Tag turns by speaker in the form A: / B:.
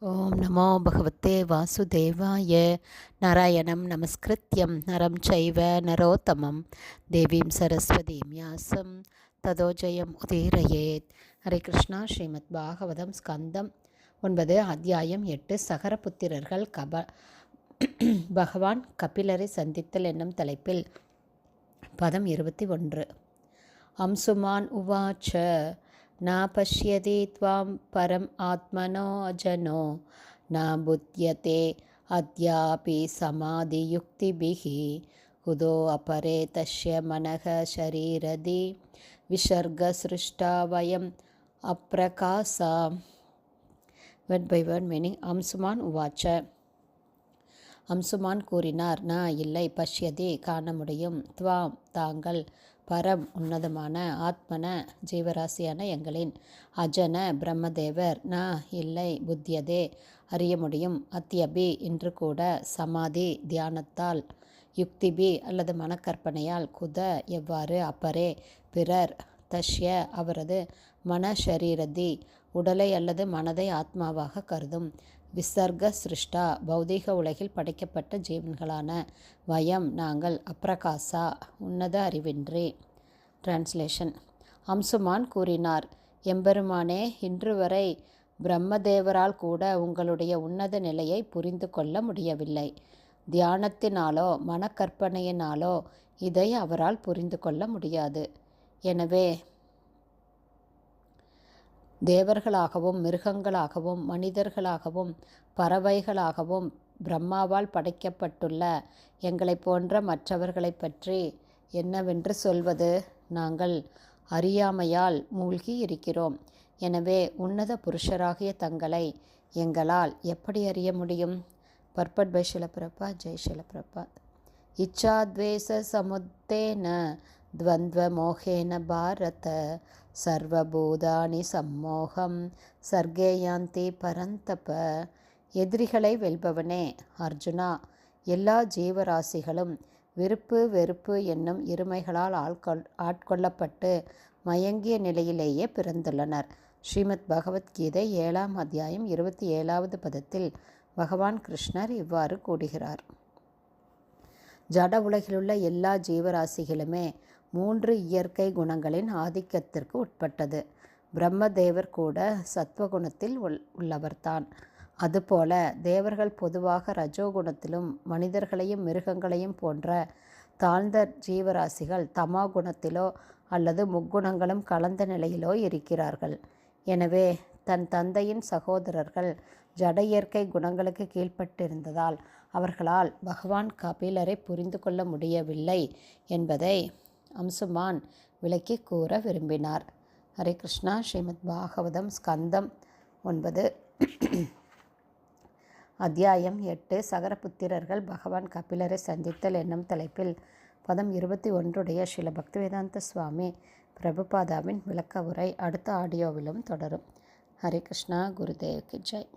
A: ஓம் நமோ பகவத்தே வாசுதேவாய. நாராயணம் நமஸ்கிருத்யம் நரம் சைவ நரோத்தமம். தேவீம் சரஸ்வதீம் யாசம். ததோஜயம் உதீரயேத். ஹரே கிருஷ்ணா ஸ்ரீமத் பாகவதம் ஸ்கந்தம் ஒன்பது அத்தியாயம் எட்டு. சகரபுத்திரர்கள் கப பகவான் கபிலரை சந்தித்தல் என்னும் தலைப்பில் பதம் இருபத்தி ஒன்று. அம்சுமான் உவாச்ச. न पश्यति त्वां परम् आत्मनो जनो न बुध्यते अद्यापि समाधियुक्तिभिः कुतोऽपरे तस्य मनः शरीरदि विसर्गसृष्टा वयम् अप्रकासा one by one meaning Anshuman उवाच அம்சுமான் கூறினார் நான் இல்லை பஷ்யதி காண முடியும் துவாம் தாங்கள் பரம் உன்னதமான ஆத்மன ஜீவராசியான எங்களின். அஜன பிரம்மதேவர். நா இல்லை புத்தியதே அறிய முடியும் அத்தியபி இன்று கூட சமாதி தியானத்தால் யுக்திபி அல்லது மனக்கற்பனையால் குத எவ்வாறு அப்பரே பிறர் தஷ்ய அவரது மன ஷரீரதி உடலை அல்லது மனதை ஆத்மாவாக கருதும். விசர்க சிருஷ்டா பௌதீக உலகில் படைக்கப்பட்ட ஜீவன்களான வயம் நாங்கள் அப்ரகாசா உன்னத அறிவின்றி. டிரான்ஸ்லேஷன் அம்சுமான் கூறினார் எம்பெருமானே இன்று வரை பிரம்மதேவரால் கூட உங்களுடைய உன்னத நிலையை புரிந்து கொள்ள முடியவில்லை. தியானத்தினாலோ மனக்கற்பனையினாலோ இதை அவரால் புரிந்து கொள்ள முடியாது. எனவே தேவர்களாகவும் மிருகங்களாகவும் மனிதர்களாகவும் பறவைகளாகவும் பிரம்மாவால் படைக்கப்பட்டுள்ள எங்களை போன்ற மற்றவர்களை பற்றி என்னவென்று சொல்வது நாங்கள் அறியாமையால் மூழ்கி இருக்கிறோம். எனவே உன்னத புருஷராகிய தங்களை எங்களால் எப்படி அறிய முடியும்? பர்பட் பை ஷிலப்பிரபா ஜெய் ஷிலப்பிரபா இச்சாத்வேச சமுத்தேன द्वन्द्वमोहेन भारत சர்வபூதானி சம்மோகம் சர்க்கேயாந்தி பரந்தப எதிரிகளை வெல்பவனே அர்ஜுனா எல்லா ஜீவராசிகளும் விருப்பு வெறுப்பு என்னும் இருமைகளால் ஆட்கொள் ஆட்கொள்ளப்பட்டு மயங்கிய நிலையிலேயே பிறந்துள்ளனர் ஸ்ரீமத் பகவத்கீதை ஏழாம் அத்தியாயம் இருபத்தி ஏழாவது பதத்தில் பகவான் கிருஷ்ணர் இவ்வாறு கூறுகிறார் ஜட உலகிலுள்ள எல்லா ஜீவராசிகளுமே மூன்று இயற்கை குணங்களின் ஆதிக்கத்திற்கு உட்பட்டது. பிரம்மதேவர் கூட சத்வகுணத்தில் உள் உள்ளவர்தான். அதுபோல தேவர்கள் பொதுவாக ரஜோகுணத்திலும் மனிதர்களையும் மிருகங்களையும் போன்ற தாழ்ந்த ஜீவராசிகள் தமா குணத்திலோ அல்லது முக்குணங்களும் கலந்த நிலையிலோ இருக்கிறார்கள். எனவே தன் தந்தையின் சகோதரர்கள் ஜட இயற்கை குணங்களுக்கு கீழ்ப்பட்டிருந்ததால் அவர்களால் பகவான் கபிலரை புரிந்து கொள்ள முடியவில்லை என்பதை அம்சுமான் விளக்கி கூற விரும்பினார். ஹரே கிருஷ்ணா ஸ்ரீமத் பாகவதம் ஸ்கந்தம் ஒன்பது. அத்தியாயம் எட்டு. சகரபுத்திரர்கள் பகவான் கபிலரை சந்தித்தல் என்னும் தலைப்பில் பதம் இருபத்தி ஒன்றுடைய ஸ்ரீல பக்திவேதாந்த சுவாமி பிரபுபாதாவின் விளக்க உரை அடுத்த ஆடியோவிலும் தொடரும். ஹரே கிருஷ்ணா குருதேவ்க்கு ஜெய்.